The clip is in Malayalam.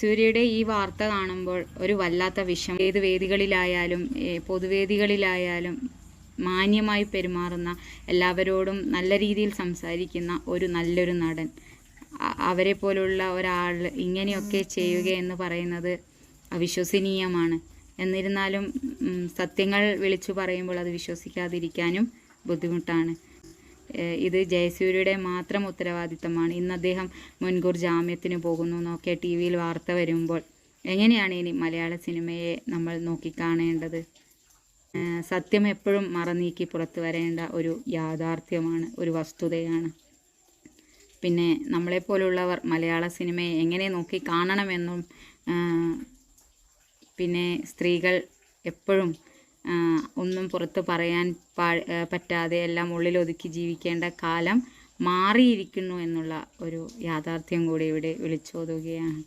സൂര്യയുടെ ഈ വാർത്ത കാണുമ്പോൾ ഒരു വല്ലാത്ത വിഷം ഏത് വേദികളിലായാലും പൊതുവേദികളിലായാലും മാന്യമായി പെരുമാറുന്ന എല്ലാവരോടും നല്ല രീതിയിൽ സംസാരിക്കുന്ന ഒരു നല്ലൊരു നടൻ. അവരെ പോലുള്ള ഒരാൾ ഇങ്ങനെയൊക്കെ ചെയ്യുക എന്ന് പറയുന്നത് അവിശ്വസനീയമാണ്. എന്നിരുന്നാലും സത്യങ്ങൾ വിളിച്ചു പറയുമ്പോൾ അത് വിശ്വസിക്കാതിരിക്കാനും ബുദ്ധിമുട്ടാണ്. ഇത് ജയസൂര്യയുടെ മാത്രം ഉത്തരവാദിത്തമാണ്. ഇന്ന് അദ്ദേഹം മുൻകൂർ ജാമ്യത്തിന് പോകുന്നു. എന്നൊക്കെ ടി വിയിൽ വാർത്ത വരുമ്പോൾ. എങ്ങനെയാണ് ഇനി മലയാള സിനിമയെ നമ്മൾ നോക്കിക്കാണേണ്ടത്? സത്യം എപ്പോഴും മറനീക്കി പുറത്തു വരേണ്ട ഒരു യാഥാർത്ഥ്യമാണ് ഒരു വസ്തുതയാണ്. പിന്നെ നമ്മളെപ്പോലുള്ളവർ മലയാള സിനിമയെ എങ്ങനെ നോക്കി കാണണമെന്നും പിന്നെ സ്ത്രീകൾ എപ്പോഴും ഒന്നും പുറത്ത് പറയാൻ പറ്റാതെ എല്ലാം ഉള്ളിലൊതുക്കി ജീവിക്കേണ്ട കാലം മാറിയിരിക്കുന്നു എന്നുള്ള ഒരു യാഥാർത്ഥ്യം കൂടി ഇവിടെ വിളിച്ചോതുകയാണ്.